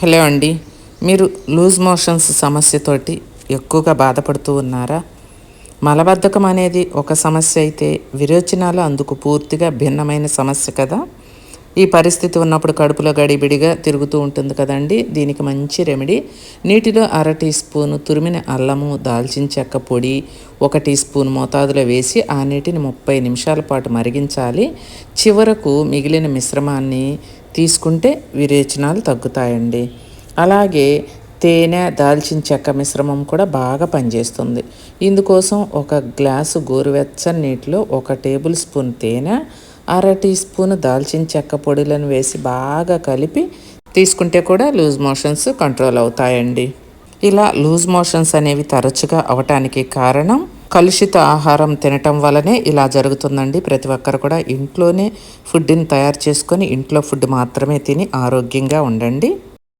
Hello అండి. మీరు loose motions సమస్యతోటి ఎక్కువగా బాధపడుతూ ఉన్నారా? మలబద్ధకం అనేది ఒక సమస్య అయితే విరోచనాలు అందుకు పూర్తిగా భిన్నమైన సమస్య కదా? ఈ పరిస్థితి ఉన్నప్పుడు కడుపులో గడిబిడిగా తిరుగుతూ ఉంటుంది కదండి. దీనికి మంచి రెమెడీ. నీటిలో అర టీ స్పూను తురిమిన అల్లము దాల్చిన చెక్క పొడి ఒక టీ స్పూన్ మోతాదులో వేసి ఆ నీటిని ముప్పై నిమిషాల పాటు మరిగించాలి. చివరకు మిగిలిన మిశ్రమాన్ని తీసుకుంటే విరేచనాలు తగ్గుతాయండి. అలాగే తేనె దాల్చిన చెక్క మిశ్రమం కూడా బాగా పనిచేస్తుంది. ఇందుకోసం ఒక గ్లాసు గోరువెచ్చని నీటిలో ఒక టేబుల్ స్పూన్ తేనె అర టీ స్పూన్ దాల్చిన చెక్క పొడులను వేసి బాగా కలిపి తీసుకుంటే కూడా లూజ్ మోషన్స్ కంట్రోల్ అవుతాయండి. ఇలా లూజ్ మోషన్స్ అనేవి తరచుగా అవటానికి కారణం కలుషిత ఆహారం తినటం వల్లనే ఇలా జరుగుతుందండి. ప్రతి ఒక్కరు కూడా ఇంట్లోనే ఫుడ్ని తయారు చేసుకొని ఇంట్లో ఫుడ్ మాత్రమే తిని ఆరోగ్యంగా ఉండండి.